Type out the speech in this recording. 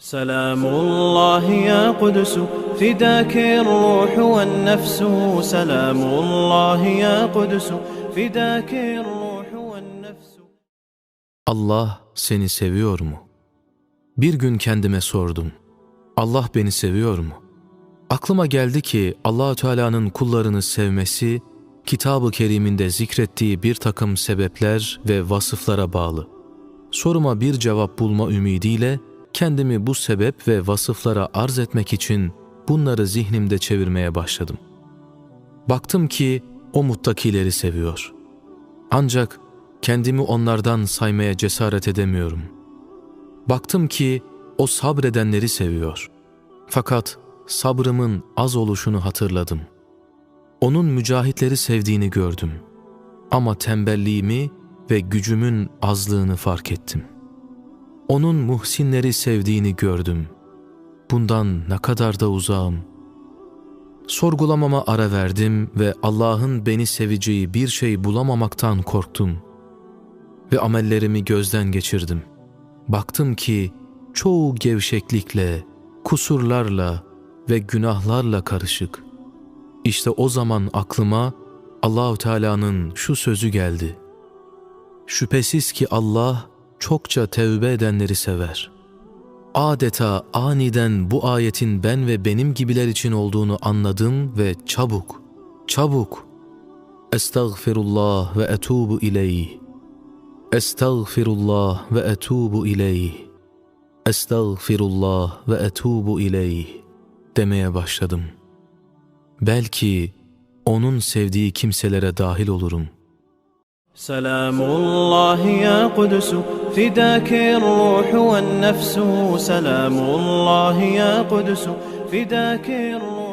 سلام الله يا قدس فداك الروح والنفس سلام الله يا قدس فداك الروح والنفس Allah seni seviyor mu? Bir gün kendime sordum. Allah beni seviyor mu? Aklıma geldi ki Allahü Teala'nın kullarını sevmesi Kitab-ı Kerim'inde zikrettiği bir takım sebepler ve vasıflara bağlı. Soruma bir cevap bulma ümidiyle kendimi bu sebep ve vasıflara arz etmek için bunları zihnimde çevirmeye başladım. Baktım ki o muttakileri seviyor. Ancak kendimi onlardan saymaya cesaret edemiyorum. Baktım ki o sabredenleri seviyor. Fakat sabrımın az oluşunu hatırladım. Onun mücahitleri sevdiğini gördüm. Ama tembelliğimi ve gücümün azlığını fark ettim. Onun muhsinleri sevdiğini gördüm. Bundan ne kadar da uzağım. Sorgulamama ara verdim ve Allah'ın beni seveceği bir şey bulamamaktan korktum. Ve amellerimi gözden geçirdim. Baktım ki çoğu gevşeklikle, kusurlarla ve günahlarla karışık. İşte o zaman aklıma Allahu Teala'nın şu sözü geldi. Şüphesiz ki Allah çokça tevbe edenleri sever. Adeta aniden bu ayetin ben ve benim gibiler için olduğunu anladım ve çabuk, çabuk Estağfirullah ve etubu ileyh. Estağfirullah ve etubu ileyh. Estağfirullah ve etubu ileyh demeye başladım. Belki onun sevdiği kimselere dahil olurum. سلام الله يا قدس فداك الروح والنفس. سلام الله يا قدس فداك الروح